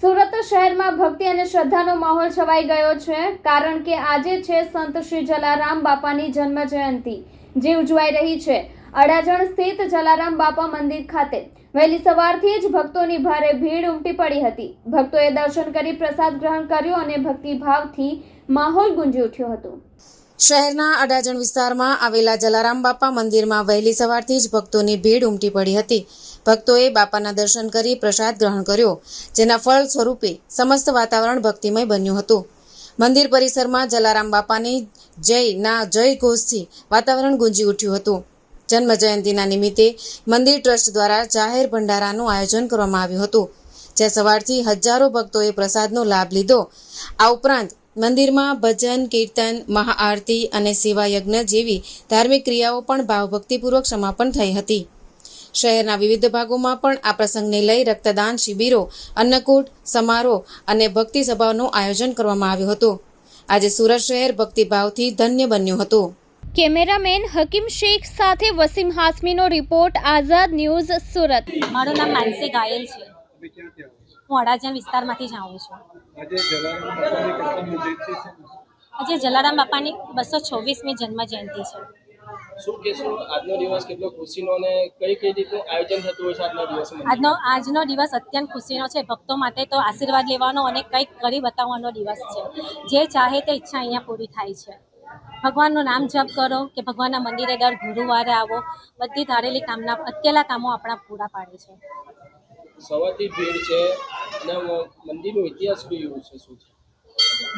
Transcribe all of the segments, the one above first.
સુરત શહેરમાં ભક્તિ અને શ્રદ્ધાનો માહોલ છવાઈ ગયો છે, કારણ કે આજે છે સંત શ્રી જલારામ બાપાની જન્મ જયંતિ જે ઉજવાઈ રહી છે. અડાજણ સ્થિત જલારામ બાપા મંદિર ખાતે વહેલી સવારથી જ ભક્તોની ભારે ભીડ ઉમટી પડી હતી. ભક્તોએ દર્શન કરી પ્રસાદ ગ્રહણ કર્યો અને ભક્તિભાવથી માહોલ ગુંજી ઉઠ્યો હતો. શહેરના અડાજણ વિસ્તારમાં આવેલા જલારામ બાપા મંદિરમાં વહેલી સવારથી જ ભક્તોની ભીડ ઉમટી પડી હતી. ભક્તોએ બાપાના દર્શન કરી પ્રસાદ ગ્રહણ કર્યો, જેના ફળ સ્વરૂપે સમસ્ત વાતાવરણ ભક્તિમય બન્યું હતું. મંદિર પરિસરમાં જલારામ બાપાની જય ના જય ઘોષથી વાતાવરણ ગુંજી ઉઠ્યું હતું. જન્મ જયંતિના નિમિત્તે મંદિર ટ્રસ્ટ દ્વારા જાહેર ભંડારાનું આયોજન કરવામાં આવ્યું હતું, જ્યાં સવારથી હજારો ભક્તોએ પ્રસાદનો લાભ લીધો. આ ઉપરાંત મંદિરમાં ભજન કીર્તન મહાઆરતી અને સેવાયજ્ઞ જેવી ધાર્મિક ક્રિયાઓ પણ ભાવભક્તિપૂર્વક સમાપન થઈ હતી. શહેરના વિવિધ ભાગોમાં પણ આ પ્રસંગને લઈ રક્તદાન શિબિરો અન્નકૂટ સમારોહ અને ભક્તિ સભાઓનું આયોજન કરવામાં આવ્યું હતું. આજે સુરત શહેર ભક્તિભાવથી ધન્ય બન્યું હતું. કેમેરામેન હકીમ શેખ સાથે વસીમ હાસમીનો રિપોર્ટ આઝાદ ન્યૂઝ સુરત. મારું નામ માનસી ગાયલ છે. હું અડાજણ વિસ્તારમાંથી જ આવું છું. આજે જલારામ બાપાની બસો છવ્વીસમી જન્મ જયંતિ છે. શું કહેશો? આજનો દિવસ કેટલો ખુશીનો અને કઈ કઈ રીતનું આયોજન થતું હોય છે આજના દિવસમાં આજનો આજનો દિવસ અત્યંત ખુશીનો છે. ભક્તો માટે તો આશીર્વાદ લેવાનો અને કંઈક કરી બતાવવાનો દિવસ છે. જે ચાહે તે ઈચ્છા અહીંયા પૂરી થાય છે. ભગવાનનું નામ જપ કરો કે ભગવાનના મંદિરે દર ગુરુવારે આવો. બધી ધારેલી કામના અકેલા કામો આપણા પૂરા પાડે છે. સવારથી ભીડ છે. મંદિરનો ઇતિહાસ બી છે શું છે?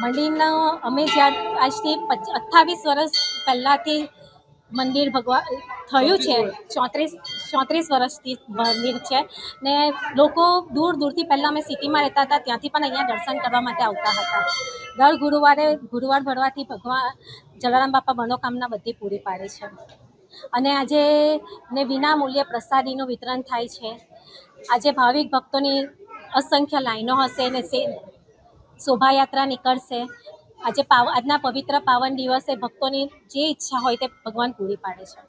મંદિરનો અમે જ્યાં આજથી અઠ્ઠાવીસ વર્ષ પહેલાંથી મંદિર ભગવાન થયું છે. ચોત્રીસ ચોત્રીસ વર્ષથી મંદિર છે. ને લોકો દૂર દૂરથી પહેલાં અમે સિટીમાં રહેતા હતા ત્યાંથી પણ અહીંયા દર્શન કરવા માટે આવતા હતા. દર ગુરુવારે ગુરુવાર ભરવાથી ભગવાન જલારામ બાપા મનોકામના બધી પૂરી પાડે છે. અને આજે ને વિના મૂલ્યે પ્રસાદીનું વિતરણ થાય છે. આજે ભાવિક ભક્તોની અસંખ્ય લાઈનો હશે ને શોભાયાત્રા નીકળશે. આજે પાવ, આજના પવિત્ર પાવન દિવસે ભક્તોની જે ઈચ્છા હોય તે ભગવાન પૂરી પાડે છે.